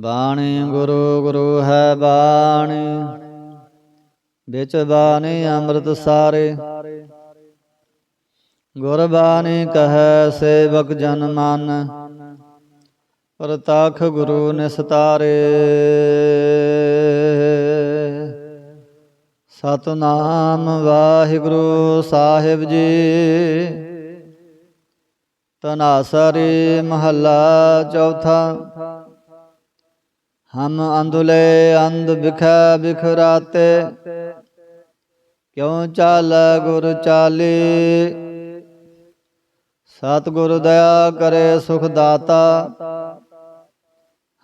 ਬਾਣੀ ਗੁਰੂ ਗੁਰੂ ਹੈ ਬਾਣੀ। ਵਿੱਚ ਬਾਣੀ ਅੰਮ੍ਰਿਤ ਸਾਰੇ। ਗੁਰ ਬਾਣੀ ਕਹੈ, ਸੇਵਕ ਜਨ ਮਨ। ਪ੍ਰਤਖ ਗੁਰੂ ਨਿਸਤਾਰੇ ਸਤਨਾਮ ਵਾਹਿਗੁਰੂ ਸਾਹਿਬ ਜੀ। ਤਨਾਸਰੀ ਮਹੱਲਾ ਚੌਥਾ। ਹਮ ਅੰਧੁਲੇ ਅੰਧ ਬਿਖੈ ਬਿਖਰਾਤੇ ਕਿਉ ਚਾਲ ਗੁਰ ਚਾਲੀ ਸਤਿਗੁਰ ਦਇਆ ਕਰੇ ਸੁਖ ਦਾਤਾ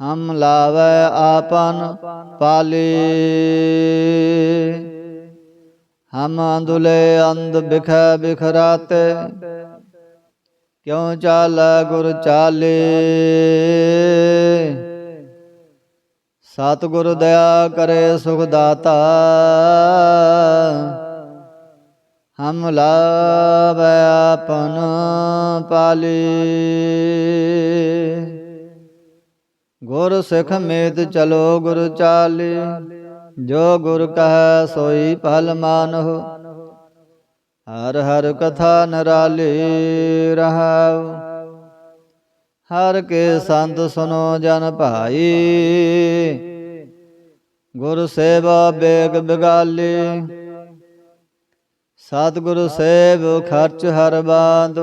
ਹਮ ਲਾਵੈ ਆਪਨ ਪਾਲੀ ਹਮ ਅੰਧੁਲੇ ਅੰਧ ਬਿਖੈ ਬਿਖਰਾਤੇ ਕਿਉ ਚਾਲ ਗੁਰ ਚਾਲੇ ਸਤਿਗੁਰ ਦਇਆ ਕਰੇ ਸੁਖ ਦਾਤਾ। ਹਮ ਲਾਵੈ ਆਪਨ ਪਾਲੀ। ਗੁਰ ਸਿੱਖ ਮੇਤ ਚਲੋ ਗੁਰ ਚਾਲੀ। ਜੋ ਗੁਰ ਕਹੈ ਸੋਈ ਭਲ ਮਾਨਹੁ। ਹਰ ਹਰ ਕਥਾ ਨਰਾਲੀ ਰਹਾਉ। ਹਰ ਕੇ ਸੰਤ ਸੁਨੋ ਜਨ ਭਾਈ। ਗੁਰ ਸੇਵਾ ਬੇਗ ਬਿਗਾਲੀ। ਸਤਿਗੁਰ ਸੇਵ ਖਰਚ ਹਰ ਬਾਂਧ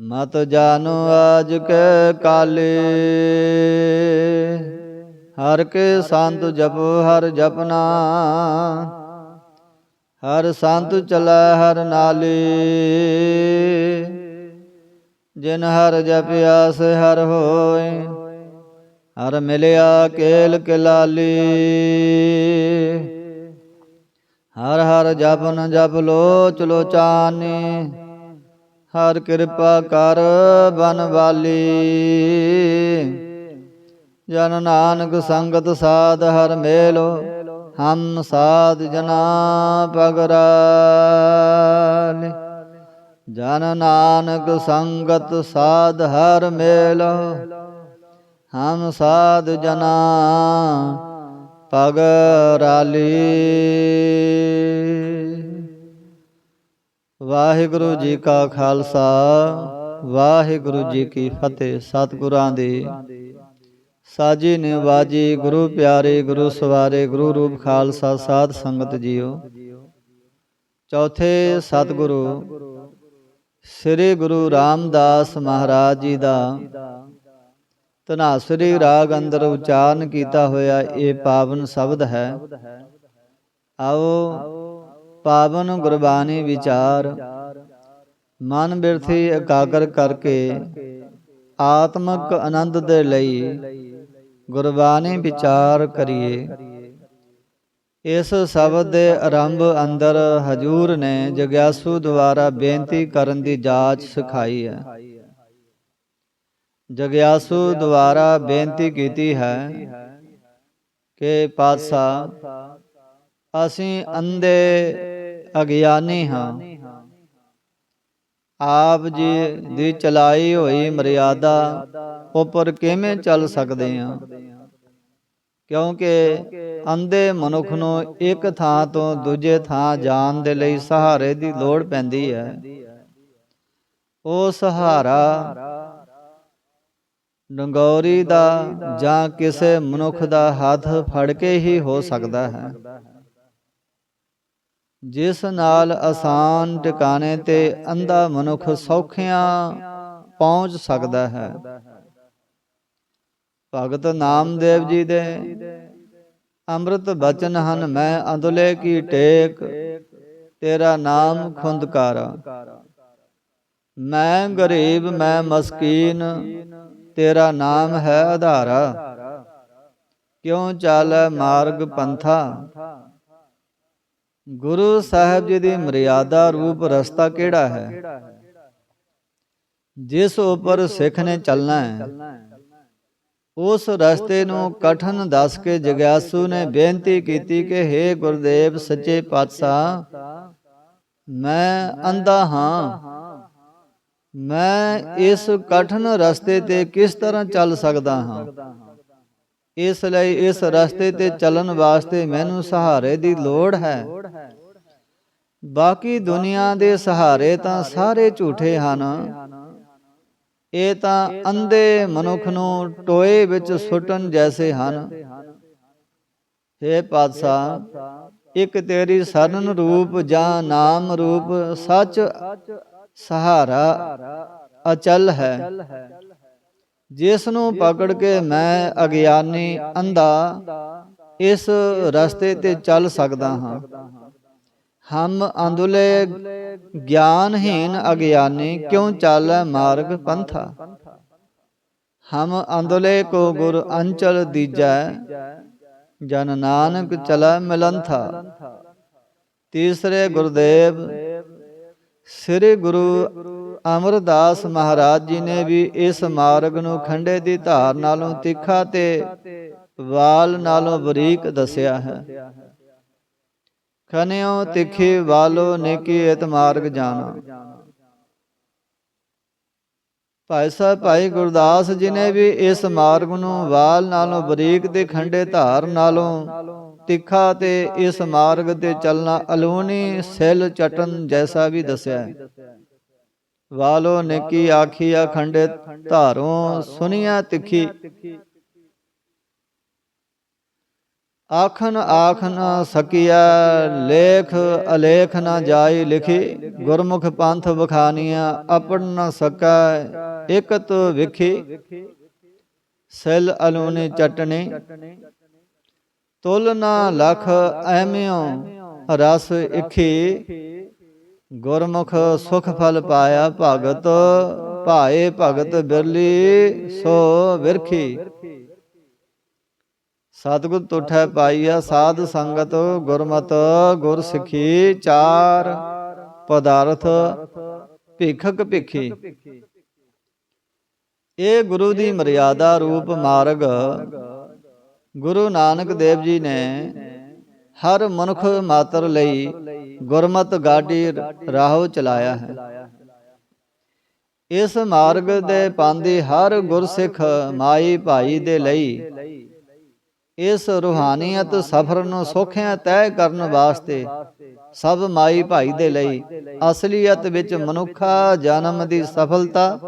ਮਤ ਜਾਨੋ ਆਜ ਕੇ ਕਾਲੇ। ਹਰ ਕੇ ਸੰਤ ਜਪੋ ਹਰ ਜਪਨਾ। ਹਰ ਸੰਤ ਚਲੈ ਹਰ ਨਾਲੇ। ਜਿਨ ਹਰ ਜਪਿਆ ਸੇ ਹਰ ਹੋਏ, ਹਰ ਮਿਲਿਆ ਕੇਲ ਕਿਲਾਲੀ। ਹਰ ਹਰ ਜਪਨ ਜਪ ਲੋਚ ਲੋਚਾਨੀ, ਹਰ ਕਿਰਪਾ ਕਰ ਬਨ ਵਾਲੀ। ਜਨ ਨਾਨਕ ਸੰਗਤ ਸਾਧ ਹਰ ਮੇਲੋ, ਹਮ ਸਾਧ ਜਨਾ ਪਗਰਾਲ। ਜਨ ਨਾਨਕ ਸੰਗਤ ਸਾਧ ਹਰ ਮੇਲ, ਹਮ ਸਾਧ ਜਨਾ ਪਗਰਾਲੀ ਵਾਹਿਗੁਰੂ ਜੀ ਕਾ ਖਾਲਸਾ, ਵਾਹਿਗੁਰੂ ਜੀ ਕੀ ਫਤਿਹ। ਸਤਿਗੁਰਾਂ ਦੀ ਸਾਜੀ ਨਿਵਾਜੀ ਗੁਰੂ ਪਿਆਰੇ, ਗੁਰੂ ਸਵਾਰੇ, ਗੁਰੂ ਰੂਪ ਖਾਲਸਾ ਸਾਧ ਸੰਗਤ ਜੀਓ। ਚੌਥੇ ਸਤਿਗੁਰੂ ਸ੍ਰੀ ਗੁਰੂ ਰਾਮਦਾਸ ਮਹਾਰਾਜ ਜੀ ਦਾ। ਧਨਾਸਰੀ ਰਾਗ ਅੰਦਰ ਉਚਾਰਨ ਕੀਤਾ ਹੋਇਆ ਇਹ ਪਾਵਨ ਸ਼ਬਦ ਹੈ। ਆਓ ਪਾਵਨ ਗੁਰਬਾਣੀ ਵਿਚਾਰ। ਮਨ ਬਿਰਥੀ ਇਕਾਗਰ ਕਰਕੇ ਆਤਮਿਕ ਆਨੰਦ ਦੇ ਲਈ ਗੁਰਬਾਣੀ ਵਿਚਾਰ ਕਰੀਏ। ਇਸ ਸ਼ਬਦ ਦੇ ਆਰੰਭ ਅੰਦਰ ਹਜੂਰ ਨੇ ਜਗਿਆਸੂ ਦੁਆਰਾ ਬੇਨਤੀ ਕਰਨ ਦੀ ਜਾਂਚ ਸਿਖਾਈ ਹੈ। ਜਗਿਆਸੂ ਦੁਆਰਾ ਬੇਨਤੀ ਕੀਤੀ ਹੈ ਕਿ ਪਾਤਸ਼ਾਹ, ਅਸੀਂ ਅੰਧੇ ਅਗਿਆਨੀ ਹਾਂ। ਆਪ ਜੀ ਦੀ ਚਲਾਈ ਹੋਈ ਮਰਿਆਦਾ ਉੱਪਰ ਕਿਵੇਂ ਚੱਲ ਸਕਦੇ ਹਾਂ? ਕਿਉਂਕਿ ਅੰਧੇ ਮਨੁੱਖ ਨੂੰ ਇੱਕ ਥਾਂ ਤੋਂ ਦੂਜੇ ਥਾਂ ਜਾਣ ਦੇ ਲਈ ਸਹਾਰੇ ਦੀ ਲੋੜ ਪੈਂਦੀ ਹੈ। ਉਹ ਸਹਾਰਾ ਡੰਗੌਰੀ ਦਾ ਜਾਂ ਕਿਸੇ ਮਨੁੱਖ ਦਾ ਹੱਥ ਫੜ ਕੇ ਹੀ ਹੋ ਸਕਦਾ ਹੈ। ਜਿਸ ਨਾਲ ਆਸਾਨ ਟਿਕਾਣੇ ਤੇ ਅੰਧਾ ਮਨੁੱਖ ਸੌਖਿਆਂ ਪਹੁੰਚ ਸਕਦਾ ਹੈ। ਭਗਤ ਨਾਮਦੇਵ ਜੀ ਦੇ। ਅੰਮ੍ਰਿਤ ਬਚਨ ਹਨ, ਮੈਂ ਅੰਦਲੇ ਕੀ ਟੇਕ, ਤੇਰਾ ਨਾਮ ਖੁੰਦਕਾਰਾ। ਮੈਂ ਗਰੀਬ, ਮੈਂ ਮਸਕੀਨ, ਤੇਰਾ ਨਾਮ ਹੈ ਆਧਾਰਾ। ਕਿਉਂ ਚਾਲੈ ਮਾਰਗ ਪੰਥਾ? ਗੁਰੂ ਸਾਹਿਬ ਜੀ ਦੀ ਮਰਿਆਦਾ ਰੂਪ ਰਸਤਾ ਕਿਹੜਾ ਹੈ? ਜਿਸ ਉੱਪਰ ਸਿੱਖ ਨੇ ਚੱਲਣਾ ਹੈ। ਉਸ ਰਸਤੇ ਨੂੰ ਕਠਨ ਦੱਸ ਕੇ ਜਗਿਆਸੂ ਨੇ ਬੇਨਤੀ ਕੀਤੀ ਕਿ हे ਗੁਰਦੇਵ ਸੱਚੇ ਪਾਤਸ਼ਾਹ, ਮੈਂ ਅੰਧਾ ਹਾਂ। ਮੈਂ ਇਸ ਕਠਿਨ ਰਸਤੇ ਤੇ ਕਿਸ ਤਰ੍ਹਾਂ ਚੱਲ ਸਕਦਾ ਹਾਂ? ਇਸ ਲਈ ਇਸ ਰਸਤੇ ਤੇ ਚੱਲਣ ਵਾਸਤੇ ਮੈਨੂੰ ਸਹਾਰੇ ਦੀ ਲੋੜ ਹੈ। ਬਾਕੀ ਦੁਨੀਆ ਦੇ ਸਹਾਰੇ ਤਾਂ ਸਾਰੇ ਝੂਠੇ ਹਨ। ਇਹ ਤਾਂ ਅੰਧੇ ਮਨੁੱਖ ਨੂੰ ਟੋਏ ਵਿੱਚ ਸੁੱਟਣ ਜੈਸੇ ਹਨ। हे ਪਾਤਸ਼ਾਹ, ਇੱਕ ਤੇਰੀ ਸਰਨ ਰੂਪ ਜਾਂ ਨਾਮ ਰੂਪ ਸੱਚ ਸਹਾਰਾ ਅਚਲ ਹੈ। ਜਿਸ ਨੂੰ ਪਕੜ ਕੇ ਮੈਂ ਅਗਿਆਨੀ ਅੰਧਾ, ਇਸ ਰਸਤੇ ਤੇ ਚੱਲ ਸਕਦਾ ਹਾਂ। ਹਮ ਅੰਦੁਲੇ ਗਿਆਨਹੀਨ ਅਗਿਆਨੀ ਕਿਉਂ ਚਾਲੈ ਮਾਰਗ ਪੰਥਾ? ਹਮ ਅੰਦੁਲੇ ਕੋ ਗੁਰ ਅੰਚਲ ਦੀਜੈ, ਜਨ ਨਾਨਕ ਚਲਾ ਮਿਲੰਥਾ। ਤੀਸਰੇ ਗੁਰਦੇਵ, ਸ੍ਰੀ ਗੁਰੂ ਅਮਰਦਾਸ ਮਹਾਰਾਜ ਜੀ ਨੇ ਵੀ ਇਸ ਮਾਰਗ ਨੂੰ ਖੰਡੇ ਦੀ ਧਾਰ ਨਾਲੋਂ ਤਿੱਖਾ ਤੇ ਵਾਲ ਨਾਲੋਂ ਬਰੀਕ ਦੱਸਿਆ ਹੈ। ਖਨਿਓ ਤਿੱਖੀ ਵਾਲੋ ਨੇਕੀ ਇਤ ਮਾਰਗ ਜਾਣਾ। ਭਾਈ ਸਾਹਿਬ ਭਾਈ ਗੁਰਦਾਸ ਜੀ ਨੇ ਵੀ ਇਸ ਮਾਰਗ ਨੂੰ ਵਾਲ ਨਾਲੋਂ ਬਰੀਕ ਤੇ ਖੰਡੇ ਧਾਰ ਨਾਲੋਂ ਤਿੱਖਾ ਤੇ ਇਸ ਮਾਰਗ ਤੇ ਚੱਲਣਾ ਅਲੂਨੀ ਸੈਲ ਚਟਨ ਜੈਸਾ ਵੀ ਦੱਸਿਆ। ਹੈ ਵਾਲੋ ਨੇਕੀ ਆਖੀ ਖੰਡੇ ਧਾਰੋਂ ਸੁਨੀਆ ਤਿੱਖੀ। ਆਖਨ ਆਖ ਨ ਸਕੀਆ ਲੇਖ ਅਲੇਖ ਨਾ ਜਾਈ ਲਿਖੀ, ਗੁਰਮੁਖ ਪੰਥ ਬਖਾਨੀਆਂ ਆਪਣ ਨ ਸਕੈ ਇਕ ਵਿਖੀ। ਸੈਲ ਅਲੂਨੀ ਚਟਣੀ, ਤੁਲ ਨਾ ਲਖ ਐਮਿਓ ਰਸ ਇਖੀ। ਗੁਰਮੁਖ ਸੁਖ ਫਲ ਪਾਇਆ ਭਗਤ, ਭਾਏ ਭਗਤ ਬਿਰਲੀ ਸੋ ਵਿਰਖੀ। ਸਤਿਗੁਰ ਤੁਠੈ ਪਾਈਆ ਸਾਧ ਸੰਗਤ ਗੁਰਮਤ, ਗੁਰ ਸਿੱਖੀ ਚਾਰ ਪਦਾਰਥ ਭਿਖਕ ਭਿਖੀ। ਇਹ ਗੁਰੂ ਦੀ ਮਰਿਆਦਾ ਰੂਪ ਮਾਰਗ ਗੁਰੂ ਨਾਨਕ ਦੇਵ ਜੀ ਨੇ ਹਰ ਮਨੁੱਖ ਮਾਤਰ ਲਈ ਗੁਰਮਤ ਗਾਡੀ ਰਾਹ ਚਲਾਇਆ ਹੈ। ਇਸ ਮਾਰਗ ਦੇ ਪਾਂਦੀ ਹਰ ਗੁਰਸਿੱਖ ਮਾਈ ਭਾਈ ਦੇ ਲਈ ਇਸ ਰੂਹਾਨੀਅਤ ਸਫ਼ਰ ਨੂੰ ਸੋਖਿਆਂ ਤੈਅ ਕਰਨ ਵਾਸਤੇ ਸਭ ਮਾਈ ਭਾਈ ਦੇ ਲਈ ਅਸਲੀਅਤ ਵਿੱਚ ਮਨੁੱਖਾ ਜਨਮ ਦੀ ਸਫਲਤਾ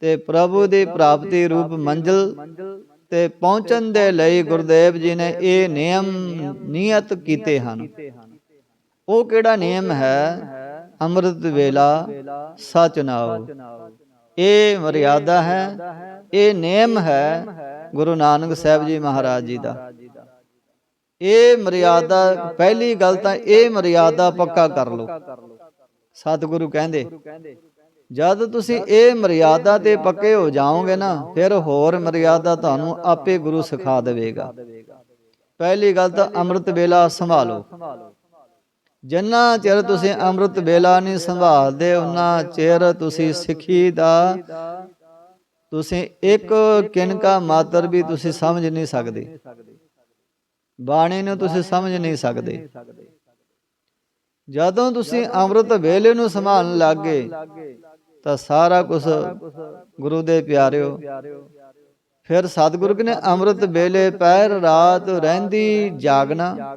ਤੇ ਪ੍ਰਭੂ ਦੀ ਪ੍ਰਾਪਤੀ ਰੂਪ ਮੰਜ਼ਲ ਤੇ ਪਹੁੰਚਣ ਦੇ ਲਈ ਗੁਰਦੇਵ ਜੀ ਨੇ ਇਹ ਨਿਯਮ ਨਿਯਤ ਕੀਤੇ ਹਨ। ਉਹ ਕਿਹੜਾ ਨਿਯਮ ਹੈ? ਅੰਮ੍ਰਿਤ ਵੇਲਾ, ਸਚ ਨਾਉ। ਇਹ ਮਰਿਆਦਾ ਹੈ, ਇਹ ਨਿਯਮ ਹੈ ਗੁਰੂ ਨਾਨਕ ਸਾਹਿਬ ਜੀ ਮਹਾਰਾਜ ਜੀ ਦਾ। ਇਹ ਮਰਿਆਦਾ, ਪਹਿਲੀ ਗੱਲ ਤਾਂ ਇਹ ਮਰਿਆਦਾ ਪੱਕਾ ਕਰ ਲਓ। ਸਤਿਗੁਰੂ ਕਹਿੰਦੇ, ਜਦ ਤੁਸੀਂ ਇਹ ਮਰਿਆਦਾ ਤੇ ਪੱਕੇ ਹੋ ਜਾਓਗੇ ਨਾ, ਫਿਰ ਹੋਰ ਮਰਿਆਦਾ ਤੁਹਾਨੂੰ ਆਪੇ ਗੁਰੂ ਸਿਖਾ ਦੇਵੇਗਾ। ਪਹਿਲੀ ਗੱਲ ਤਾਂ ਅੰਮ੍ਰਿਤ ਵੇਲਾ ਸੰਭਾਲੋ। ਜਿੰਨਾ ਚਿਰ ਤੁਸੀਂ ਅੰਮ੍ਰਿਤ ਵੇਲਾ ਨਹੀਂ ਸੰਭਾਲਦੇ ਉਹਨਾਂ ਚਿਰ ਤੁਸੀਂ ਸਿੱਖੀ ਦਾ ਤੁਸੀਂ ਇੱਕ ਕਿਨਕਾ ਮਾਤਰ ਵੀ ਤੁਸੀਂ ਸਮਝ ਨਹੀਂ ਸਕਦੇ। ਬਾਣੀ ਨੂੰ ਤੁਸੀਂ ਸਮਝ ਨਹੀਂ ਸਕਦੇ। ਜਦੋਂ ਤੁਸੀਂ ਅੰਮ੍ਰਿਤ ਵੇਲੇ ਨੂੰ ਸੰਭਾਲਣ ਲੱਗੇ ਤਾਂ ਸਾਰਾ ਕੁਝ ਗੁਰੂ ਦੇ ਪਿਆਰਿਓ। ਫਿਰ ਸਤਿਗੁਰੂ ਨੇ ਅੰਮ੍ਰਿਤ ਵੇਲੇ ਪੈਰ ਰਾਤ ਰਹਿੰਦੀ ਜਾਗਣਾ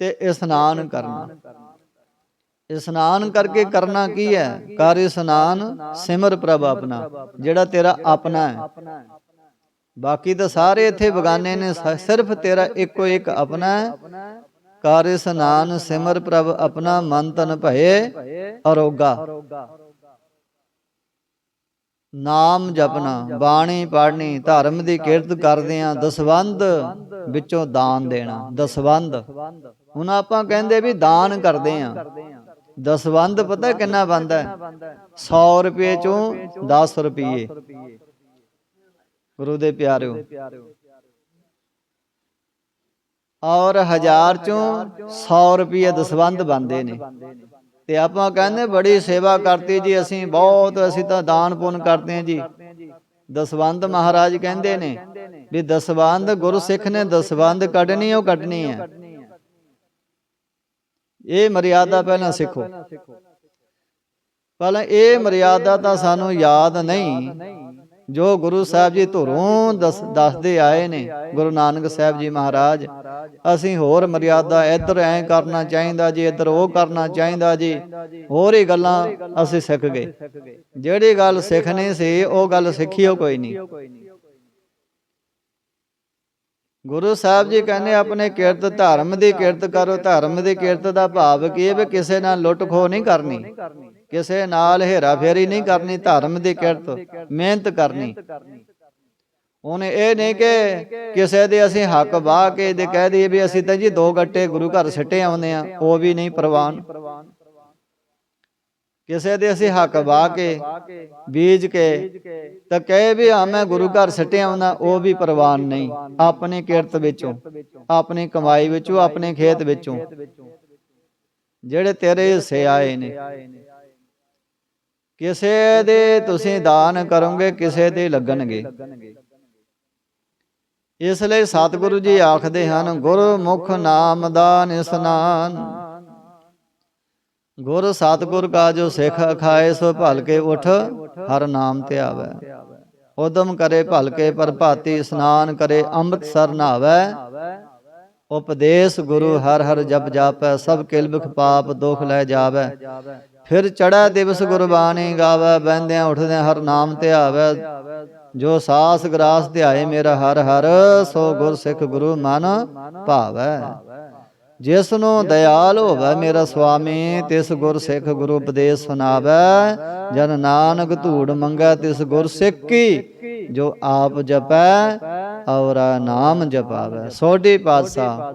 ਤੇ ਇਸ਼ਨਾਨ ਕਰਨਾ। ਇਸ਼ਨਾਨ ਕਰਕੇ ਕਰਨਾ ਕੀ ਹੈ? ਕਰ ਇਸ਼ਨਾਨ ਸਿਮਰ ਪ੍ਰਭ ਆਪਣਾ ਜਿਹੜਾ ਤੇਰਾ ਆਪਣਾ ਹੈ। ਬਾਕੀ ਤਾਂ ਸਾਰੇ ਇੱਥੇ ਬਗਾਨੇ ਨੇ ਸਿਰਫ ਤੇਰਾ ਇੱਕੋ ਇੱਕ ਆਪਣਾ ਹੈ। ਕਰ ਇਸ਼ਨਾਨ ਸਿਮਰ ਪ੍ਰਭ ਆਪਣਾ ਮਨ ਤਨ ਭਏ ਅਰੋਗਾ। ਨਾਮ ਜਪਣਾ ਬਾਣੀ ਪੜ੍ਹਨੀ ਧਰਮ ਦੀ ਕਿਰਤ ਕਰਦੇ ਆ ਦਸਵੰਦ ਵਿੱਚੋਂ ਦਾਨ ਦੇਣਾ ਦਸਵੰਦ ਹੁਣ ਆਪਾਂ ਕਹਿੰਦੇ ਵੀ ਦਾਨ ਕਰਦੇ ਆ ਦਸਵੰਦ ਪਤਾ ਕਿੰਨਾ ਬੰਦਾ 100 ਰੁਪਏ ਚੋਂ 10 ਰੁਪਏ ਗੁਰੂ ਦੇ ਪਿਆਰਿਓ। ਔਰ ਹਜ਼ਾਰ ਚੋਂ 100 ਰੁਪਏ ਦਸਵੰਦ ਬੰਦੇ ਨੇ। ਤੇ ਆਪਾਂ ਕਹਿੰਦੇ ਬੜੀ ਸੇਵਾ ਕਰਤੀ ਜੀ ਅਸੀਂ ਬਹੁਤ ਅਸੀਂ ਤਾਂ ਦਾਨ ਪੁੰਨ ਕਰਦੇ ਹਾਂ ਜੀ। ਦਸਵੰਦ ਮਹਾਰਾਜ ਕਹਿੰਦੇ ਨੇ ਵੀ ਦਸਵੰਦ ਗੁਰੂ ਸਿੱਖ ਨੇ ਦਸਵੰਦ ਕੱਢਣੀ ਉਹ ਕੱਢਣੀ ਹੈ। ਇਹ ਮਰਿਆਦਾ ਪਹਿਲਾਂ ਸਿੱਖੋ। ਪਰ ਇਹ ਮਰਿਆਦਾ ਤਾਂ ਸਾਨੂੰ ਯਾਦ ਨਹੀਂ। ਜੋ ਗੁਰੂ ਸਾਹਿਬ ਜੀ ਧੁਰੋਂ ਦੱਸ- ਦੱਸਦੇ ਆਏ ਨੇ ਗੁਰੂ ਨਾਨਕ ਸਾਹਿਬ ਜੀ ਮਹਾਰਾਜ ਅਸੀਂ ਹੋਰ ਮਰਿਆਦਾ ਇੱਧਰ ਐ ਕਰਨਾ ਚਾਹੀਦਾ ਜੀ ਇੱਧਰ ਉਹ ਕਰਨਾ ਚਾਹੀਦਾ ਜੀ ਹੋਰ ਹੀ ਗੱਲਾਂ ਅਸੀਂ ਸਿੱਖ ਗਏ। ਜਿਹੜੀ ਗੱਲ ਸਿੱਖਣੀ ਸੀ ਉਹ ਗੱਲ ਸਿੱਖੀਓ ਕੋਈ ਨਹੀਂ। ਗੁਰੂ ਸਾਹਿਬ ਜੀ ਕਹਿੰਦੇ, ਆਪਣੇ ਕਿਰਤ ਧਰਮ ਦੀ ਕਿਰਤ ਕਰੋ, ਧਰਮ ਦੀ ਕਿਰਤ ਦਾ ਭਾਵ ਕੀ ਹੈ ਵੀ ਕਿਸੇ ਨਾਲ ਲੁੱਟ ਖੋ ਨਹੀਂ ਕਰਨੀ? ਕਿਸੇ ਨਾਲ ਹੇਰਾ ਫੇਰੀ ਨਹੀਂ ਕਰਨੀ, ਧਰਮ ਦੀ ਕਿਰਤ, ਮਿਹਨਤ ਕਰਨੀ? ਉਹਨੇ ਇਹ ਨਹੀਂ ਕਿ ਕਿਸੇ ਦੇ ਅਸੀਂ ਹੱਕ ਵਾਹ ਕੇ ਦੇ ਕਹਿ ਦਈਏ ਵੀ ਅਸੀਂ ਤਾਂ ਜੀ ਦੋ ਗੱਟੇ ਗੁਰੂ ਘਰ ਸਿੱਟੇ ਆਉਂਦੇ ਆ ਉਹ ਵੀ ਨਹੀਂ ਪ੍ਰਵਾਨ। ਕਿਸੇ ਦੇ ਅਸੀਂ ਹੱਕ ਵਾਹ ਕੇ ਬੀਜ ਕੇ ਤਾਂ ਕਹੇ ਵੀ ਹਾਂ ਮੈਂ ਗੁਰੂ ਘਰ ਸਿੱਟੇ ਆਉਂਦਾ ਉਹ ਵੀ ਪ੍ਰਵਾਨ ਨਹੀਂ। ਆਪਣੀ ਕਿਰਤ ਵਿੱਚੋਂ ਆਪਣੀ ਕਮਾਈ ਵਿੱਚੋਂ ਆਪਣੇ ਖੇਤ ਵਿੱਚੋਂ। ਜਿਹੜੇ ਤੇਰੇ ਹਿੱਸੇ ਆਏ ਨੇ ਕਿਸੇ ਦੇ ਤੁਸੀਂ ਦਾਨ ਕਰੋਗੇ ਕਿਸੇ ਦੇ ਲੱਗਣਗੇ। ਇਸ ਲਈ ਸਤਿਗੁਰੂ ਜੀ ਆਖਦੇ ਹਨ ਗੁਰਮੁਖ ਨਾਮ ਦਾਨ ਇਸਨਾਨ ਗੁਰ ਸਤਿਗੁਰ ਕਾ ਜੋ ਸਿੱਖ ਅਖਾਏ, ਸੋ ਭਲ ਉਠ, ਹਰ ਨਾਮ ਤੇ ਆਵੈ। ਉਦਮ ਕਰੇ ਭਲਕੇ ਪ੍ਰਭਾਤੀ, ਇਸਨਾਨ ਕਰੇ ਅੰਮ੍ਰਿਤਸਰ ਨਹਾਵੈ। ਉਪਦੇਸ਼ ਗੁਰੂ ਹਰ ਹਰ ਜਪ ਜਾਪੈ, ਸਭ ਕਿਲਬਖ ਪਾਪ ਦੁਖ ਲੈ ਜਾਵੈ। ਫਿਰ ਚੜਾ ਦਿਵਸ ਗੁਰਬਾਣੀ ਗਾਵੈ ਬੈੰਦਿਆਂ ਉਠਦਿਆਂ ਹਰ ਨਾਮ ਤੇ ਆਵੈ। ਜੋ ਸਾਸ ਗਰਾਸ ਧਿਆਏ ਮੇਰਾ ਹਰ ਹਰ, ਸੋ ਗੁਰ ਸਿੱਖ ਗੁਰੂ ਮਨ ਭਾਵੈ। ਜਿਸ ਨੂੰ ਦਇਆਲ ਹੋਵੇ ਮੇਰਾ ਸੁਆਮੀ ਤਿਸ ਗੁਰ ਸਿੱਖ ਗੁਰੂ ਉਪਦੇਸ਼ ਸੁਣਾਵੈ। ਜਨ ਨਾਨਕ ਧੂੜ ਮੰਗੈ, ਤਿਸ ਗੁਰ ਸਿੱਖ ਕੀ ਜੋ ਆਪ ਜਪੈ ਔਰ ਨਾਮ ਜਪਾਵੈ। ਸੋਢੀ ਪਾਤਸ਼ਾਹ,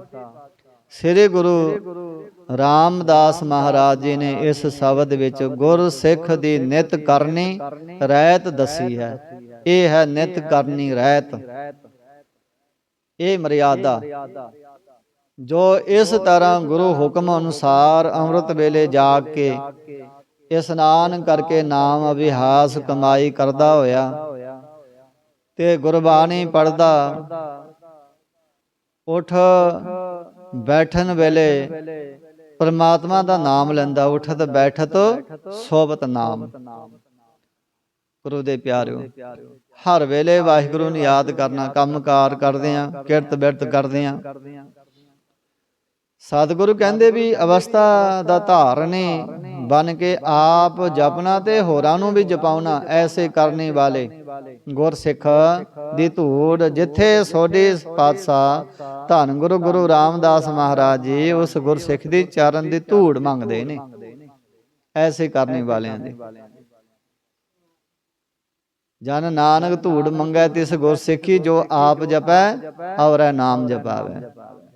ਸ੍ਰੀ ਗੁਰੂ ਰਾਮਦਾਸ ਮਹਾਰਾਜ ਜੀ ਨੇ ਇਸ ਸ਼ਬਦ ਵਿੱਚ ਗੁਰ ਸਿੱਖ ਦੀ ਨਿਤ ਕਰਨੀ, ਰਹਿਤ ਦੱਸੀ ਹੈ। ਇਹ ਹੈ ਨਿਤ ਕਰਨੀ ਰਹਿਤ। ਇਹ ਮਰਿਆਦਾ। ਜੋ ਇਸ ਤਰ੍ਹਾਂ ਗੁਰੂ ਹੁਕਮ ਅਨੁਸਾਰ ਅੰਮ੍ਰਿਤ ਵੇਲੇ ਜਾਗ ਕੇ ਇਸਨਾਨ ਕਰਕੇ ਨਾਮ ਅਭਿਹਾਸ ਕਮਾਈ ਕਰਦਾ ਹੋਇਆ ਤੇ ਗੁਰਬਾਣੀ ਪੜਦਾ ਉਠ ਬੈਠਣ ਵੇਲੇ ਪਰਮਾਤਮਾ ਦਾ ਨਾਮ ਲੈਂਦਾ ਉਠਤ ਬੈਠਤ ਸੋਬਤ ਨਾਮ। ਗੁਰੂ ਦੇ ਪਿਆਰਿਓ ਹਰ ਵੇਲੇ ਵਾਹਿਗੁਰੂ ਨੂੰ ਯਾਦ ਕਰਨਾ ਕੰਮਕਾਰ ਕਰਦੇ ਆ ਕਿਰਤ ਬਿਰਤ ਕਰਦੇ ਆ ਸਤਿਗੁਰੂ ਕਹਿੰਦੇ ਵੀ ਅਵਸਥਾ ਦਾ ਧਾਰਨੇ ਬਨ ਕੇ ਆਪ ਜਪਣਾ ਤੇ ਹੋਰਾਂ ਨੂੰ ਵੀ ਜਪਾਉਣਾ, ਐਸੇ ਕਰਨੇ ਵਾਲੇ। ਗੁਰਸਿੱਖ ਦੀ ਧੂੜ ਜਿੱਥੇ ਸੋਢੀ ਪਾਤਸ਼ਾਹ ਧੰਨ ਗੁਰੂ ਗੁਰੂ ਰਾਮਦਾਸ ਮਹਾਰਾਜ ਜੀ, ਉਸ ਗੁਰਸਿੱਖ ਦੀ ਚਰਨ ਦੀ ਧੂੜ ਮੰਗਦੇ ਨੇ, ਐਸੇ ਕਰਨੇ ਵਾਲਿਆਂ ਦੇ। ਜਨ ਨਾਨਕ ਧੂੜ ਮੰਗੈ ਤਿਸ ਗੁਰਸਿੱਖੀ, ਜੋ ਆਪ ਜਪੈ, ਔਰੈ ਨਾਮ ਜਪਾਵੇ।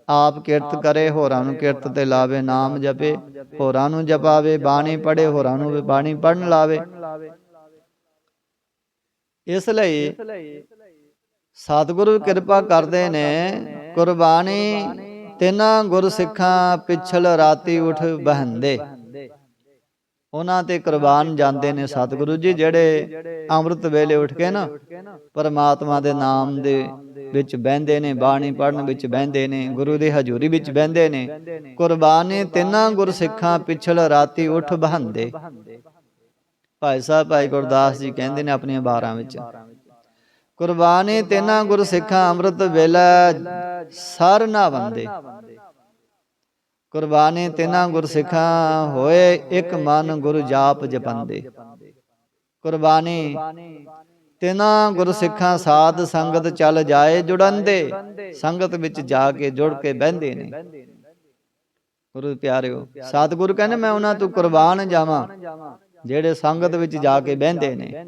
ਆਪ ਕਿਰਤ ਕਰੇ ਹੋਰਾਂ ਨੂੰ ਕਿਰਤ ਤੇ ਲਾਵੇ ਨਾਮ ਜਪੇ ਹੋਰਾਂ ਨੂੰ ਜਪਾਵੇ ਬਾਣੀ ਪੜੇ ਹੋਰਾਂ ਨੂੰ ਵੀ ਬਾਣੀ ਪੜਨ ਲਾਵੇ। ਇਸ ਲਈ ਸਤਿਗੁਰੂ ਕਿਰਪਾ ਕਰਦੇ ਨੇ ਕੁਰਬਾਨੀ ਤਿੰਨਾਂ ਗੁਰਸਿੱਖਾਂ ਪਿਛਲ ਰਾਤੀ ਉਠ ਬਹੰਦੇ। ਉਹਨਾਂ ਤੇ ਕੁਰਬਾਨ ਜਾਂਦੇ ਨੇ ਸਤਿਗੁਰੂ ਜੀ, ਜਿਹੜੇ ਅੰਮ੍ਰਿਤ ਵੇਲੇ ਉੱਠ ਕੇ ਨਾ, ਪਰਮਾਤਮਾ ਦੇ ਨਾਮ ਦੇ ਵਿੱਚ ਬਹਿੰਦੇ ਨੇ, ਬਾਣੀ ਪੜਨ ਵਿੱਚ ਬਹਿੰਦੇ ਨੇ, ਗੁਰੂ ਦੀ ਹਜ਼ੂਰੀ ਵਿੱਚ ਬਹਿੰਦੇ ਨੇ, ਕੁਰਬਾਨੀ ਤਿੰਨਾਂ ਗੁਰਸਿੱਖਾਂ ਪਿਛਲ ਰਾਤੀ ਉੱਠ ਬਹੰਦੇ। ਭਾਈ ਸਾਹਿਬ, ਭਾਈ ਗੁਰਦਾਸ ਜੀ ਕਹਿੰਦੇ ਨੇ ਆਪਣੀਆਂ ਬਾਰਾਂ ਵਿੱਚ, ਕੁਰਬਾਨੀ ਤਿੰਨਾਂ ਗੁਰਸਿੱਖਾਂ ਅੰਮ੍ਰਿਤ ਵੇਲਾ ਸਰ ਨਾ ਬੰਦੇ। ਕੁਰਬਾਨੀ ਤਿੰਨਾਂ ਗੁਰਸਿੱਖਾਂ ਹੋਏ ਇੱਕ ਮਨ ਗੁਰੂ ਜਾਪ ਜਪੰਦੇ। ਕੁਰਬਾਨੀ ਤਿੰਨਾਂ ਗੁਰਸਿੱਖਾਂ ਸਾਧ ਸੰਗਤ ਚੱਲ ਜਾਏ ਜੁੜੰਦੇ। ਸੰਗਤ ਵਿੱਚ ਜਾ ਕੇ ਜੁੜ ਕੇ ਬਹਿੰਦੇ ਨੇ। ਗੁਰੂ ਪਿਆਰਿਓ ਸਤਿਗੁਰੂ ਕਹਿੰਦੇ ਮੈਂ ਉਹਨਾਂ ਤੋਂ ਕੁਰਬਾਨ ਜਾਵਾਂ ਜਿਹੜੇ ਸੰਗਤ ਵਿੱਚ ਜਾ ਕੇ ਬਹਿੰਦੇ ਨੇ।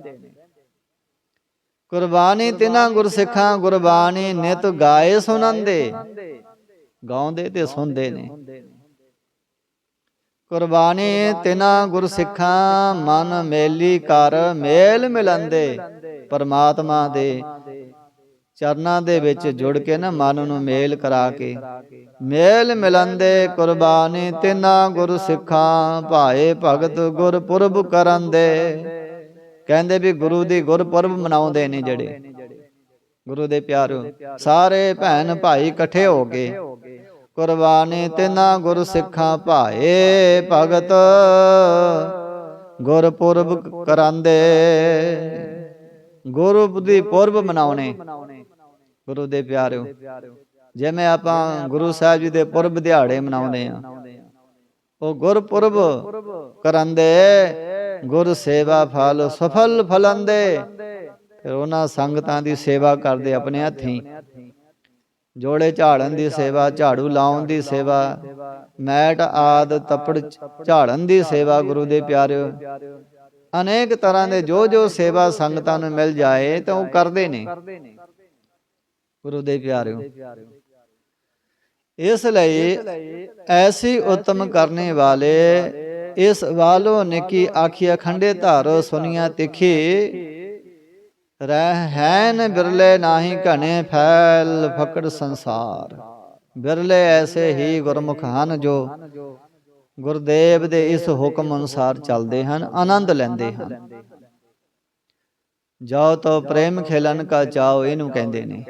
ਕੁਰਬਾਨੀ ਤਿੰਨਾਂ ਗੁਰਸਿੱਖਾਂ ਗੁਰਬਾਣੀ ਨਿਤ ਗਾਏ ਸੁਣੰਦੇ। ਗਾਉਂਦੇ ਤੇ ਸੁਣਦੇ ਨੇ। ਕੁਰਬਾਨੀ ਤਿਨਾ ਗੁਰਸਿੱਖਾਂ ਮਨ ਮੇਲੀ ਕਰ ਮੇਲ ਮਿਲੰਦੇ। ਪਰਮਾਤਮਾ ਦੇ ਚਰਨਾਂ ਦੇ ਵਿੱਚ ਜੁੜ ਕੇ ਨਾ ਮਨ ਨੂੰ ਮੇਲ ਕਰਾ ਕੇ। ਮੇਲ ਮਿਲੰਦੇ ਕੁਰਬਾਨੀ ਤਿਨਾ ਗੁਰਸਿੱਖਾਂ ਭਾਏ ਭਗਤ ਗੁਰਪੁਰਬ ਕਰਨ ਦੇ ਕਹਿੰਦੇ ਵੀ ਗੁਰੂ ਦੀ ਗੁਰਪੁਰਬ ਮਨਾਉਂਦੇ ਨੇ ਜਿਹੜੇ। ਗੁਰੂ ਦੇ ਪਿਆਰੋ ਸਾਰੇ ਭੈਣ ਭਾਈ ਇਕੱਠੇ ਹੋ ਕੇ ਕੁਰਬਾਨੀ ਤਿਨਾ ਗੁਰ ਸਿੱਖਾਂ ਭਾਏ ਭਗਤ। ਗੁਰਪੁਰਬ ਕਰਾਂਦੇ। ਗੁਰੂਪ ਦੀ ਪੁਰਬ ਮਨਾਉਣੇ। ਗੁਰੂ ਦੇ ਪਿਆਰਿਓ ਜਿਵੇਂ ਆਪਾਂ ਗੁਰੂ ਸਾਹਿਬ ਜੀ ਦੇ ਪੁਰਬ ਦਿਹਾੜੇ ਮਨਾਉਂਦੇ ਆ ਉਹ ਗੁਰਪੁਰਬ ਕਰਾਂਦੇ। ਗੁਰ ਸੇਵਾ ਫਲ ਸਫਲ ਫਲੰਦੇ। ਫਿਰ ਉਹਨਾਂ ਸੰਗਤਾਂ ਦੀ ਸੇਵਾ ਕਰਦੇ ਆਪਣੇ ਹੱਥੀਂ। ਜੋੜੇ ਝਾੜਨ ਦੀ ਸੇਵਾ, ਝਾੜੂ ਲਾਉਣ ਦੀ ਸੇਵਾ, ਮੈਟ, ਆਦ, ਤਪੜ ਝਾੜਨ ਦੀ ਸੇਵਾ ਗੁਰੂ ਦੇ ਪਿਆਰਿਓ। ਅਨੇਕ ਤਰ੍ਹਾਂ ਦੇ ਜੋ ਜੋ ਸੇਵਾ ਸੰਗਤਾਂ ਨੂੰ ਮਿਲ ਜਾਏ ਤਾਂ ਉਹ ਕਰਦੇ ਨੇ। ਗੁਰੂ ਦੇ ਪਿਆਰਿਓ, ਇਸ ਲਈ ਐਸੀ ਉਤਮ ਕਰਨੇ ਵਾਲੇ, ਇਸ ਵਾਲੋ ਨਿਕੀ ਆਖੀ ਅਖੰਡੇ ਧਾਰੋ ਸੁਨੀਆਂ ਤਿਖੀ ਰਹਿ ਹੈਨ ਬਿਰਲੇ ਨਾਹੀ ਘਣੇ ਫੈਲ ਫਕੜ ਸੰਸਾਰ। ਬਿਰਲੇ ਐਸੇ ਹੀ ਗੁਰਮੁਖ ਹਨ ਜੋ ਗੁਰਦੇਵ ਦੇ ਇਸ ਹੁਕਮ ਅਨੁਸਾਰ ਚੱਲਦੇ ਹਨ, ਆਨੰਦ ਲੈਂਦੇ ਹਨ। ਜਾਓ ਤੋ ਪ੍ਰੇਮ ਖੇਲਨ ਕਾ ਚਾਓ, ਇਹਨੂੰ ਕਹਿੰਦੇ ਨੇ।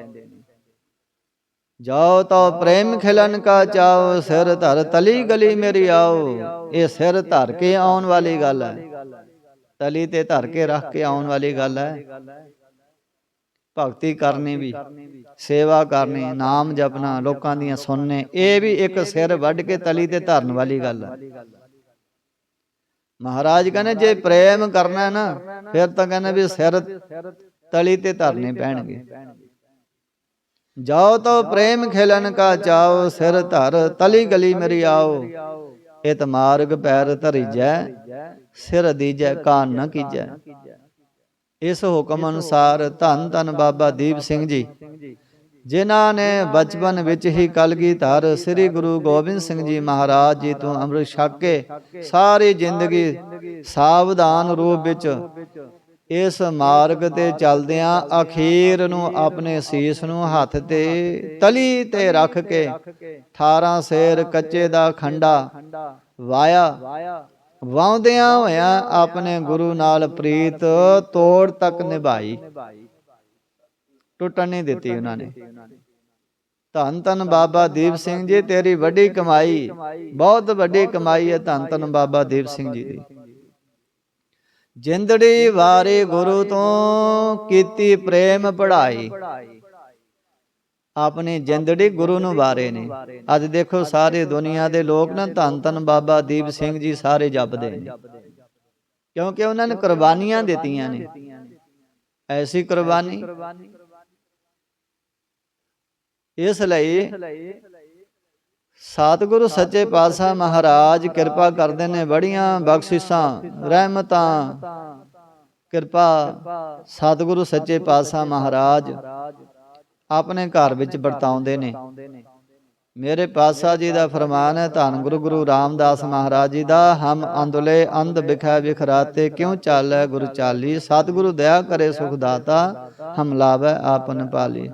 ਜਾਓ ਤੋ ਪ੍ਰੇਮ ਖਿਲਨ ਕਾ ਚਾਓ, ਸਿਰ ਧਰ ਤਲੀ ਗਲੀ ਮੇਰੀ ਆਓ। ਇਹ ਸਿਰ ਧਰ ਕੇ ਆਉਣ ਵਾਲੀ ਗੱਲ ਹੈ। ਤਲੀ ਤੇ ਧਰ ਕੇ ਰੱਖ ਕੇ ਆਉਣ ਵਾਲੀ ਗੱਲ ਹੈ। ਭਗਤੀ ਕਰਨੀ ਵੀ, ਸੇਵਾ ਕਰਨੀ, ਨਾਮ ਜਪਣਾ, ਲੋਕਾਂ ਦੀਆਂ ਸੁਣਨੇ, ਇਹ ਵੀ ਇੱਕ ਸਿਰ ਵੱਢ ਕੇ ਤਲੀ ਤੇ ਧਰਨ ਵਾਲੀ ਗੱਲ ਹੈ ਮਹਾਰਾਜ ਕਹਿੰਦੇ, ਜੇ ਪ੍ਰੇਮ ਕਰਨਾ ਨਾ, ਫਿਰ ਤਾਂ ਕਹਿੰਦੇ ਵੀ ਸਿਰ ਤਲੀ ਤੇ ਧਰਨੇ ਪੈਣਗੇ। ਜਾਓ ਤੋ ਪ੍ਰੇਮ ਖੇਲਨ ਕਾ ਚਾਓ, ਸਿਰ ਧਰ ਤਲੀ ਗਲੀ ਮੇਰੀ ਆਓ। ਇਤ ਮਾਰਗ ਪੈਰ ਧਰਿਜੈ, ਸਿਰ ਦੀਜੈ, ਕਾਨ ਨ ਕੀਜੈ। ਇਸ ਹੁਕਮ ਅਨੁਸਾਰ ਧੰਨ ਧੰਨ ਬਾਬਾ ਦੀਪ ਸਿੰਘ ਜੀ। ਜਿਨ੍ਹਾਂ ਨੇ ਬਚਪਨ ਵਿੱਚ ਹੀ ਕਲਗੀਧਰ ਸ੍ਰੀ ਗੁਰੂ ਗੋਬਿੰਦ ਸਿੰਘ ਜੀ ਮਹਾਰਾਜ ਜੀ ਤੋਂ ਅੰਮ੍ਰਿਤ ਛਕ ਕੇ ਸਾਰੀ ਜ਼ਿੰਦਗੀ ਸਾਵਧਾਨ ਰੂਪ ਵਿੱਚ ਇਸ ਮਾਰਗ ਤੇ ਚੱਲਦਿਆਂ ਅਖੀਰ ਨੂੰ ਆਪਣੇ ਸੀਸ ਨੂੰ ਹੱਥ ਤੇ ਤਲੀ ਤੇ ਰੱਖ ਕੇ 18 ਸੇਰ ਕੱਚੇ ਦਾ ਖੰਡਾ ਵਾਇਆ ਵਾਉਂਦਿਆਂ ਹੋਇਆਂ ਆਪਣੇ ਗੁਰੂ ਨਾਲ ਪ੍ਰੀਤ ਤੋੜ ਤੱਕ ਨਿਭਾਈ। ਟੁੱਟਣ ਨਹੀਂ ਦਿੱਤੀ ਉਹਨਾਂ ਨੇ। ਧੰਨ ਧੰਨ ਬਾਬਾ ਦੀਪ ਸਿੰਘ ਜੀ, ਤੇਰੀ ਵੱਡੀ ਕਮਾਈ, ਬਹੁਤ ਵੱਡੀ ਕਮਾਈ ਹੈ ਧੰਨ ਧੰਨ ਬਾਬਾ ਦੀਪ ਸਿੰਘ ਜੀ ਦੀ। ਜਿੰਦੜੀ ਵਾਰੇ ਗੁਰੂ ਤੋਂ ਕੀਤੀ ਪ੍ਰੇਮ ਪੜਾਈ ਆਪਣੀ ਜਿੰਦੜੀ ਗੁਰੂ ਨੂੰ ਵਾਰੇ ਨੇ। ਅੱਜ ਦੇਖੋ ਸਾਰੇ ਦੁਨੀਆ ਦੇ ਲੋਕ ਨਾ ਧੰਨ ਧੰਨ ਬਾਬਾ ਦੀਪ ਸਿੰਘ ਜੀ ਸਾਰੇ ਜਪਦੇ ਨੇ। ਕਿਉਂਕਿ ਉਹਨਾਂ ਨੇ ਕੁਰਬਾਨੀਆਂ ਦਿੱਤੀਆਂ ਨੇ। ਐਸੀ ਕੁਰਬਾਨੀ। ਇਸ ਲਈ ਸਤਿਗੁਰੂ ਸੱਚੇ ਪਾਤਸ਼ਾਹ ਮਹਾਰਾਜ ਕਿਰਪਾ ਕਰਦੇ ਨੇ ਬੜੀਆਂ ਬਖਸ਼ਿਸ਼ਾਂ, ਰਹਿਮਤਾਂ। ਕਿਰਪਾ ਸਤਿਗੁਰੂ ਸੱਚੇ ਪਾਤਸ਼ਾਹ ਮਹਾਰਾਜ। ਆਪਣੇ ਘਰ ਵਿੱਚ ਵਰਤਾਉਂਦੇ ਨੇ। ਮੇਰੇ ਪਾਤਸ਼ਾਹ ਜੀ ਦਾ ਫਰਮਾਨ ਹੈ ਧੰਨ ਗੁਰੂ ਗੁਰੂ ਰਾਮਦਾਸ ਮਹਾਰਾਜ ਜੀ ਦਾ ਹਮ ਅੰਦਲੇ ਅੰਧ ਵਿਖੈ ਵਿਖਰਾਤੇ ਕਿਉ ਚਾਲੈ ਗੁਰ ਚਾਲੀ? ਸਤਿਗੁਰੂ ਦਇਆ ਕਰੇ ਸੁਖ ਦਾਤਾ ਹਮ ਲਾਵੈ ਆਪਨ ਪਾਲੀ।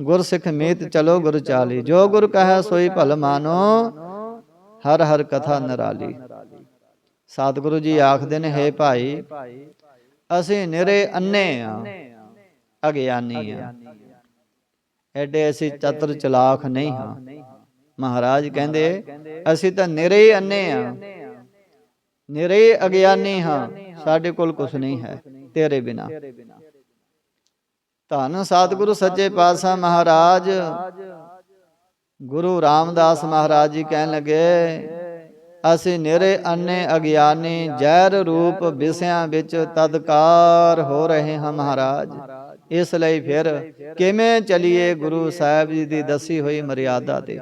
ਗੁਰ ਸਿੱਖ ਮੀਤ ਚਲੋ ਗੁਰ ਚਾਲੀ। ਜੋ ਗੁਰ ਕਹੈ ਸੋਈ ਭਲ ਮਾਨੋ ਹਰ ਹਰ ਕਥਾ ਨਰਾਲੀ। ਸਤਿਗੁਰੂ ਜੀ ਆਖਦੇ ਨੇ ਹੈ ਭਾਈ ਅਸੀਂ ਨਿਰੇ ਅੰਨੇ ਆ ਅਗਿਆਨੀ ਆ। ਐਡੇ ਅਸੀਂ ਚਤਰ ਚਲਾਕ ਨਹੀਂ ਹਾਂ। ਮਹਾਰਾਜ ਕਹਿੰਦੇ ਅਸੀਂ ਤਾਂ ਨਿਰੇ ਅੰਨੇ ਆ ਨਿਰੇ ਅਗਿਆਨੀ ਹਾਂ। ਸਾਡੇ ਕੋਲ ਕੁਝ ਨਹੀਂ ਹੈ ਤੇਰੇ ਬਿਨਾ। ਧੰਨ ਸਤਿਗੁਰੂ ਸੱਚੇ ਪਾਤਸ਼ਾਹ ਮਹਾਰਾਜ। ਗੁਰੂ ਰਾਮਦਾਸ ਮਹਾਰਾਜ ਜੀ ਕਹਿਣ ਲੱਗੇ ਅਸੀਂ ਨਿਰੇ ਅੰਨੇ ਅਗਿਆਨੀ ਜ਼ਹਿਰ ਰੂਪ ਵਿਸਿਆਂ ਵਿੱਚ ਤਦਕਾਰ ਹੋ ਰਹੇ ਹਾਂ ਮਹਾਰਾਜ। ਇਸ ਲਈ ਫਿਰ ਕਿਵੇਂ ਚਲੀਏ ਗੁਰੂ ਸਾਹਿਬ ਜੀ ਦੀ ਦੱਸੀ ਹੋਈ ਮਰਿਆਦਾ ਤੇ।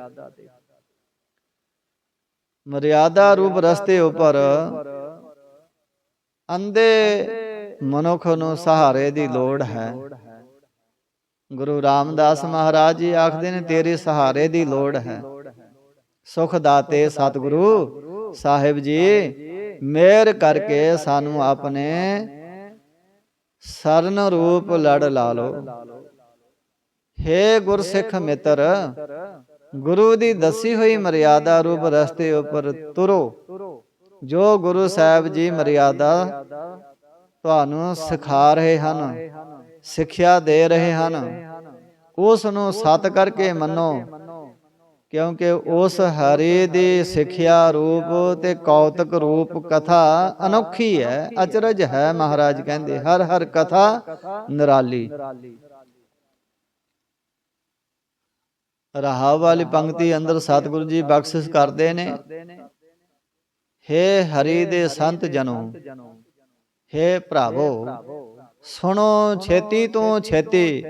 ਮਰਿਆਦਾ ਰੂਪ ਰਸਤੇ ਉੱਪਰ ਅੰਦੇ ਮਨੁੱਖ ਨੂੰ ਸਹਾਰੇ ਦੀ ਲੋੜ ਹੈ। ਗੁਰੂ ਰਾਮਦਾਸ ਮਹਾਰਾਜ ਜੀ ਆਖਦੇ ਨੇ ਤੇਰੇ ਸਹਾਰੇ ਦੀ ਲੋੜ ਹੈ। ਸੁਖ ਦਾਤੇ ਸਤਿਗੁਰੂ ਸਾਹਿਬ ਜੀ ਮਿਹਰ ਕਰਕੇ ਸਾਨੂੰ ਆਪਣੇ ਸਰਨ ਰੂਪ ਲੜ ਲਾ ਹੇ ਗੁਰਸਿੱਖ ਮਿੱਤਰ, ਗੁਰੂ ਦੀ ਦੱਸੀ ਹੋਈ ਮਰਿਆਦਾ ਰੂਪ ਰਸਤੇ ਉੱਪਰ ਤੁਰੋ। ਜੋ ਗੁਰੂ ਸਾਹਿਬ ਜੀ ਮਰਿਆਦਾ ਤੁਹਾਨੂੰ ਸਿਖਾ ਰਹੇ ਹਨ, ਸਿੱਖਿਆ ਦੇ ਰਹੇ ਹਨ, ਉਸ ਨੂੰ ਸਤ ਕਰਕੇ ਮੰਨੋ। ਕਿਉਂਕਿ ਉਸ ਹਰੀ ਦੀ ਸਿੱਖਿਆ ਰੂਪ ਤੇ ਕੌਤਕ ਰੂਪ ਕਥਾ ਅਨੋਖੀ ਹੈ, ਅਚਰਜ ਹੈ ਮਹਾਰਾਜ ਕਹਿੰਦੇ, ਹਰ ਹਰ ਕਥਾ ਨਿਰਾਲੀ। ਰਹਾ ਵਾਲੀ ਪੰਕਤੀ ਅੰਦਰ ਸਤਿਗੁਰੂ ਜੀ ਬਖਸ਼ਿਸ਼ ਕਰਦੇ ਨੇ। ਹੇ ਹਰੀ ਦੇ ਸੰਤ ਜਨੋ, ਹੇ ਭਰਾਵੋ, ਸੁਣੋ ਛੇਤੀ ਤੋਂ ਛੇਤੀ,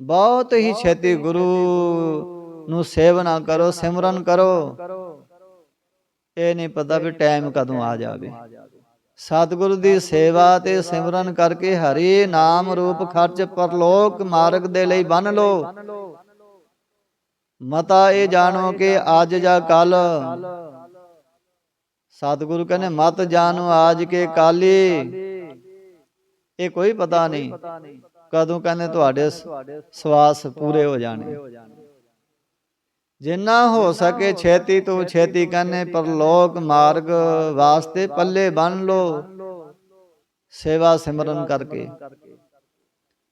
ਬਹੁਤ ਹੀ ਛੇਤੀ ਗੁਰੂ ਨੂੰ ਸੇਵਨਾ ਕਰੋ, ਸਿਮਰਨ ਕਰੋ। ਇਹ ਨਹੀਂ ਪਤਾ ਵੀ ਟਾਈਮ ਕਦੋਂ ਆ ਜਾਵੇ। ਸਤਿਗੁਰੂ ਦੀ ਸੇਵਾ ਤੇ ਸਿਮਰਨ ਕਰਕੇ ਹਰੀ ਨਾਮ ਰੂਪ ਖਰਚ ਪਰਲੋਕ ਮਾਰਗ ਦੇ ਲਈ ਬੰਨ ਲੋ ਮਤਾ ਇਹ ਜਾਣੋ ਕਿ ਅੱਜ ਜਾਂ ਕੱਲ ਸਤਿਗੁਰੂ ਕਹਿੰਦੇ, ਮਤ ਜਾਣੋ ਅੱਜ ਕੇ ਕਾਲੀ ਇਹ ਕੋਈ ਪਤਾ ਨਹੀਂ। ਕਦੋਂ ਕਹਿੰਦੇ ਤੁਹਾਡੇ ਸਵਾਸ ਪੂਰੇ ਹੋ ਜਾਣੇ। ਜਿੰਨਾ ਹੋ ਸਕੇ ਛੇਤੀ ਤੋਂ ਛੇਤੀ ਕਹਿੰਦੇ ਪਰਲੋਕ ਮਾਰਗ ਵਾਸਤੇ ਪੱਲੇ ਬੰਨ ਲੋ ਸੇਵਾ ਸਿਮਰਨ ਕਰਕੇ।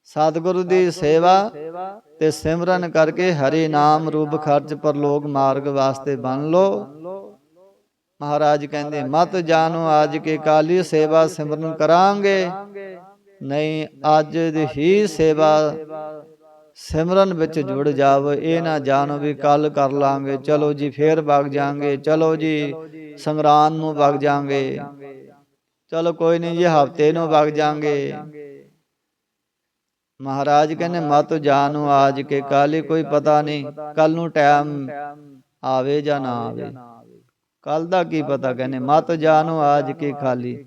ਸਤਿਗੁਰੂ ਦੀ ਸੇਵਾ ਤੇ ਸਿਮਰਨ ਕਰਕੇ ਹਰੀ ਨਾਮ ਰੂਪ ਖਰਚ ਪਰਲੋਕ ਮਾਰਗ ਵਾਸਤੇ ਬੰਨ ਲੋ ਮਹਾਰਾਜ ਕਹਿੰਦੇ ਮਤ ਜਾਣੋ ਅੱਜ ਕੇ ਕਾਲੀ ਸੇਵਾ ਸਿਮਰਨ ਕਰਾਂਗੇ। ਨਹੀਂ ਅੱਜ ਦੀ ਹੀ ਸੇਵਾ ਸਿਮਰਨ ਵਿੱਚ ਜੁੜ ਜਾਵ, ਇਹ ਨਾ ਜਾਣੋ ਵੀ ਕੱਲ ਕਰ ਲਾਂਗੇ। ਚਲੋ ਜੀ, ਫੇਰ ਵਗ ਜਾਾਂਗੇ। ਚਲੋ ਜੀ, ਸੰਗਰਾਂਦ ਨੂੰ ਵਗ ਜਾਾਂਗੇ। ਚਲੋ ਕੋਈ ਨਹੀਂ ਜੀ, ਹਫ਼ਤੇ ਨੂੰ ਵਗ ਜਾਾਂਗੇ। ਮਹਾਰਾਜ ਕਹਿੰਦੇ, ਮਤ ਜਾਣੋ ਆਜ ਕੇ ਕਾਲੀ ਕੋਈ ਪਤਾ ਨਹੀਂ ਕੱਲ ਨੂੰ ਟਾਈਮ ਆਵੇ ਜਾਂ ਨਾ ਆਵੇ। ਕੱਲ ਦਾ ਕੀ ਪਤਾ ਕਹਿੰਦੇ, ਮਤ ਜਾਣੋ ਆਜ ਕੇ, ਖਾਲੀ।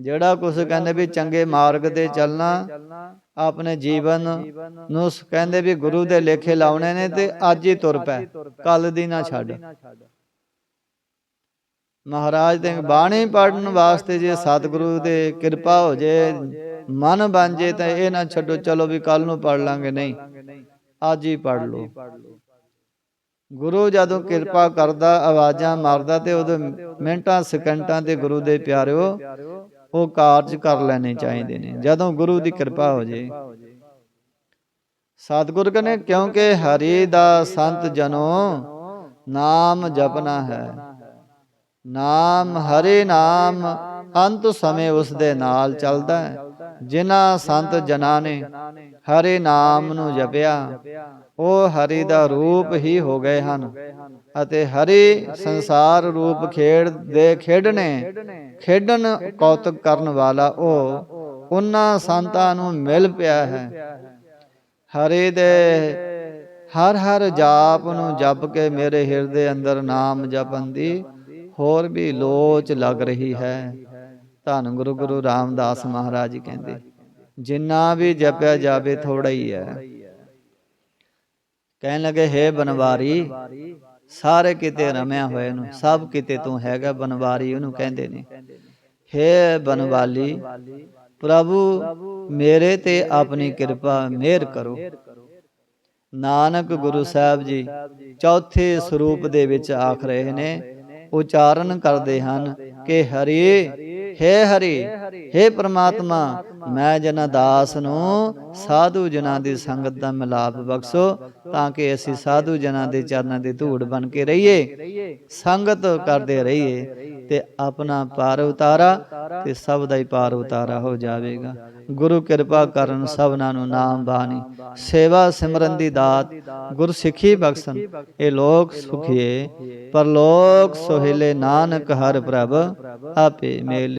ਜਿਹੜਾ ਕੁਛ ਕਹਿੰਦੇ ਵੀ ਚੰਗੇ ਮਾਰਗ ਤੇ ਚੱਲਣਾ, ਆਪਣੇ ਜੀਵਨ ਨੂੰ ਕਹਿੰਦੇ ਵੀ ਗੁਰੂ ਦੇ ਲੇਖੇ ਲਾਉਣੇ ਨੇ ਤੇ ਅੱਜ ਹੀ ਤੁਰ ਪੈ। ਕੱਲ ਦੀ ਨਾ ਛੱਡ। ਮਹਾਰਾਜ ਦੇ ਬਾਣੀ ਪੜਨ ਵਾਸਤੇ ਜੇ ਸਤਿਗੁਰੂ ਦੇ ਕਿਰਪਾ ਹੋ ਜੇ, ਮਨ ਬਣ ਜੇ ਤਾਂ ਇਹ ਨਾ ਛੱਡੋ, ਚਲੋ ਵੀ ਕੱਲ ਨੂੰ ਪੜ ਲਾਂਗੇ, ਨਹੀਂ। ਅੱਜ ਹੀ ਪੜ ਲਓ। ਗੁਰੂ ਜਦੋਂ ਕਿਰਪਾ ਕਰਦਾ, ਆਵਾਜ਼ਾਂ ਮਾਰਦਾ ਤੇ ਉਦੋਂ ਮਿੰਟਾਂ, ਸਕਿੰਟਾਂ ਤੇ ਗੁਰੂ ਦੇ ਪਿਆਰਿਓ ਉਹ ਕਾਰਜ ਕਰ ਲੈਣੇ ਚਾਹੀਦੇ ਨੇ। ਜਦੋਂ ਗੁਰੂ ਦੀ ਕਿਰਪਾ ਹੋ ਜੇ। ਸਤਿਗੁਰ ਕਹਿੰਦੇ ਕਿਉਂਕਿ ਹਰੀ ਦਾ ਸੰਤ ਜਨੋ ਨਾਮ ਜਪਨਾ ਹੈ। ਨਾਮ ਹਰੇ ਨਾਮ ਅੰਤ ਸਮੇਂ ਉਸ ਦੇ ਨਾਲ ਚੱਲਦਾ ਹੈ। ਜਿਨ੍ਹਾਂ ਸੰਤ ਜਨਾਂ ਨੇ ਹਰੇ ਨਾਮ ਨੂੰ ਜਪਿਆ। ਉਹ ਹਰੀ ਦਾ ਰੂਪ ਹੀ ਹੋ ਗਏ ਹਨ ਅਤੇ ਹਰੀ ਸੰਸਾਰ ਰੂਪ ਖੇਡ ਦੇ ਖੇਡਣੇ ਖੇਡਣ ਕੌਤਕ ਕਰਨ ਵਾਲਾ ਉਹ ਉਹਨਾਂ ਸੰਤਾਂ ਨੂੰ ਮਿਲ ਪਿਆ ਹੈ। ਹਰੇ ਦੇ ਹਰ ਹਰ ਜਾਪ ਨੂੰ ਜਪ ਕੇ ਮੇਰੇ ਹਿਰਦੇ ਅੰਦਰ ਨਾਮ ਜਪਣ ਦੀ ਹੋਰ ਵੀ ਲੋਚ ਲੱਗ ਰਹੀ ਹੈ। ਧੰਨ ਗੁਰੂ ਗੁਰੂ ਰਾਮਦਾਸ ਮਹਾਰਾਜ ਕਹਿੰਦੇ ਜਿੰਨਾ ਵੀ ਜਪਿਆ ਜਾਵੇ ਥੋੜਾ ਹੀ। ਹੈ ਕਹਿਣ ਲੱਗੇ, ਹੈ ਬਨਵਾਰੀ, ਸਾਰੇ ਕਿਤੇ ਰਮਿਆ ਹੋਏ ਨੂੰ, ਸਭ ਕਿਤੇ ਤੂੰ ਹੈਗਾ ਬਨਵਾਰੀ, ਉਹਨੂੰ ਕਹਿੰਦੇ ਨੇ। ਹੈ ਬਨਵਾਲੀ, ਪ੍ਰਭੂ, ਮੇਰੇ ਤੇ ਆਪਣੀ ਕਿਰਪਾ ਮਿਹਰ ਕਰੋ। ਨਾਨਕ ਗੁਰੂ ਸਾਹਿਬ ਜੀ ਚੌਥੇ ਸਰੂਪ ਦੇ ਵਿੱਚ ਆਖ ਰਹੇ ਨੇ, ਉਚਾਰਨ ਕਰਦੇ ਹਨ ਕਿ ਹਰੀ ਹੈ ਹਰੀ, ਹੈ ਪ੍ਰਮਾਤਮਾ, ਮੈਂ ਜਨਾ ਦਾਸ ਨੂੰ ਸਾਧੂ ਜਨਾਂ ਦੀ ਸੰਗਤ ਦਾ ਮਿਲਾਪ ਬਖਸ਼ੋ, ਤਾਂ ਕਿ ਅਸੀਂ ਸਾਧੂ ਜਨਾਂ ਦੇ ਚਰਨਾਂ ਦੀ ਧੂੜ ਬਣ ਕੇ ਰਹੀਏ, ਸੰਗਤ ਕਰਦੇ ਰਹੀਏ, ਤੇ ਆਪਣਾ ਪਾਰ ਉਤਾਰਾ, ਤੇ ਸਭ ਦਾ ਹੀ ਪਾਰ ਉਤਾਰਾ ਹੋ ਜਾਵੇਗਾ। ਗੁਰੂ ਕਿਰਪਾ ਕਰਨ ਸਭਨਾਂ ਨੂੰ ਨਾਮ ਬਾਣੀ, ਸੇਵਾ ਸਿਮਰਨ ਦੀ ਦਾਤ ਗੁਰ ਸਿੱਖੀ ਬਖਸ਼ਣ। ਇਹ ਲੋਕ ਸੁਖੀਏ ਪਰ ਲੋਕ ਸੋਹਿਲੇ ਨਾਨਕ ਹਰ ਪ੍ਰਭ, ਆਪੇ ਮੇਲ